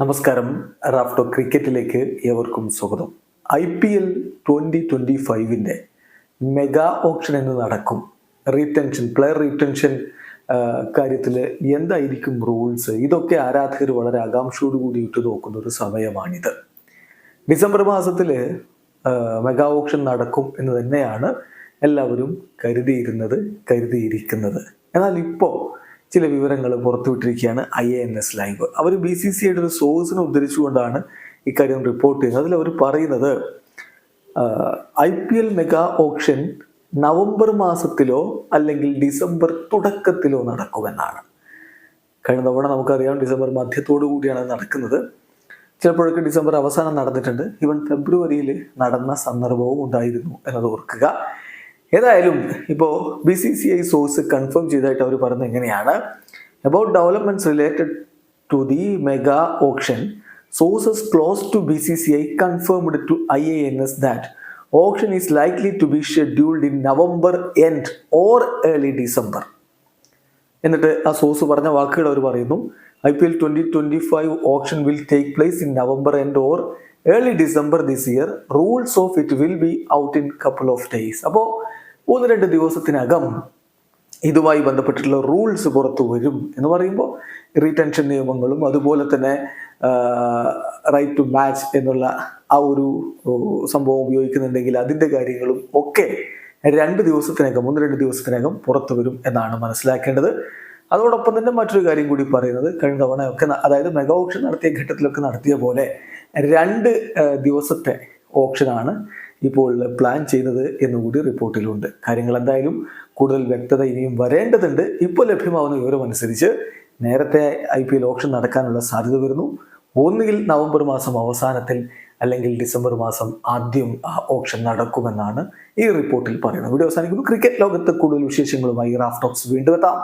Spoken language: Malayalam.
നമസ്കാരം. റാഫ്റ്റോ ക്രിക്കറ്റിലേക്ക് ഏവർക്കും സ്വാഗതം. I P L twenty twenty ഫൈവിന്റെ mega option എന്ന് നടക്കും. റീടെൻഷൻ പ്ലെയർ റീടെൻഷൻ കാര്യത്തിൽ എന്തായിരിക്കും റൂൾസ് ഇതൊക്കെ ആരാധകർ വളരെ ആകാംക്ഷയോട് കൂടി ഇട്ട് നോക്കുന്ന ഒരു സമയമാണിത്. ഡിസംബർ മാസത്തിൽ മെഗാ ഓപ്ഷൻ നടക്കും എന്ന് തന്നെയാണ് എല്ലാവരും കരുതിയിരുന്നത് കരുതിയിരിക്കുന്നത്. എന്നാൽ ഇപ്പോൾ ചില വിവരങ്ങൾ പുറത്തുവിട്ടിരിക്കുകയാണ് I A N S live our B C C ഐയുടെ ഒരു സോഴ്സിനെ ഉദ്ധരിച്ചുകൊണ്ടാണ് ഇക്കാര്യം റിപ്പോർട്ട് ചെയ്യുന്നത്. അതിൽ അവർ പറയുന്നത് I P L mega option November മാസത്തിലോ അല്ലെങ്കിൽ ഡിസംബർ തുടക്കത്തിലോ നടക്കുമെന്നാണ്. കഴിഞ്ഞ തവണ നമുക്കറിയാം ഡിസംബർ മധ്യത്തോടു കൂടിയാണ് നടക്കുന്നത്. ചിലപ്പോഴൊക്കെ ഡിസംബർ അവസാനം നടന്നിട്ടുണ്ട്. ഇവൻ ഫെബ്രുവരിയിൽ നടന്ന സന്ദർഭവും ഉണ്ടായിരുന്നു എന്നത് ഓർക്കുക. ഏതായാലും ഇപ്പോൾ B C C I source confirm ചെയ്തതായിട്ട് അവർ പറയുന്നത് എങ്ങനെയാണ്? About developments related to the mega option sources close to B C C I confirmed to I A N S that option is likely to be scheduled in November end or early December എന്നിട്ട് ആ സോഴ്സ് പറഞ്ഞ വാക്കുകൾ അവർ പറയുന്നു. I P L twenty twenty five option will take place in November end or early December this year rules of it will be out in couple of days അപ്പോൾ ഒന്ന് രണ്ട് ദിവസത്തിനകം ഇതുമായി ബന്ധപ്പെട്ടിട്ടുള്ള റൂൾസ് പുറത്തു വരും എന്ന് പറയുമ്പോൾ റീടെൻഷൻ നിയമങ്ങളും അതുപോലെ തന്നെ റൈറ്റ് ടു മാച്ച് എന്നുള്ള ആ ഒരു സംഭവം ഉപയോഗിക്കുന്നുണ്ടെങ്കിൽ അതിന്റെ കാര്യങ്ങളും ഒക്കെ രണ്ട് ദിവസത്തിനകം ഒന്ന് രണ്ട് ദിവസത്തിനകം പുറത്തു വരും എന്നാണ് മനസ്സിലാക്കേണ്ടത്. അതോടൊപ്പം തന്നെ മറ്റൊരു കാര്യം കൂടി പറയുന്നത് കഴിഞ്ഞ തവണയൊക്കെ അതായത് മെഗാ ഓപ്ഷൻ നടത്തിയ ഘട്ടത്തിലൊക്കെ നടത്തിയ പോലെ രണ്ട് ദിവസത്തെ ഓപ്ഷനാണ് ഇപ്പോൾ പ്ലാൻ ചെയ്യുന്നത് എന്നുകൂടി റിപ്പോർട്ടിലുണ്ട് കാര്യങ്ങൾ എന്തായാലും കൂടുതൽ വ്യക്തത ഇനിയും വരേണ്ടതുണ്ട്. ഇപ്പോൾ ലഭ്യമാവുന്ന വിവരം അനുസരിച്ച് നേരത്തെ ഐ പി എൽ ഓപ്ഷൻ നടക്കാനുള്ള സാധ്യത വരുന്നു. ഒന്നുകിൽ നവംബർ മാസം അവസാനത്തിൽ അല്ലെങ്കിൽ ഡിസംബർ മാസം ആദ്യം ആ ഓപ്ഷൻ നടക്കുമെന്നാണ് ഈ റിപ്പോർട്ടിൽ പറയുന്നത്. വീഡിയോ അവസാനിക്കുന്നു. ക്രിക്കറ്റ് ലോകത്ത് കൂടുതൽ വിശേഷങ്ങളുമായി റാഫ് ടോക്സ് വീണ്ടും എത്താം.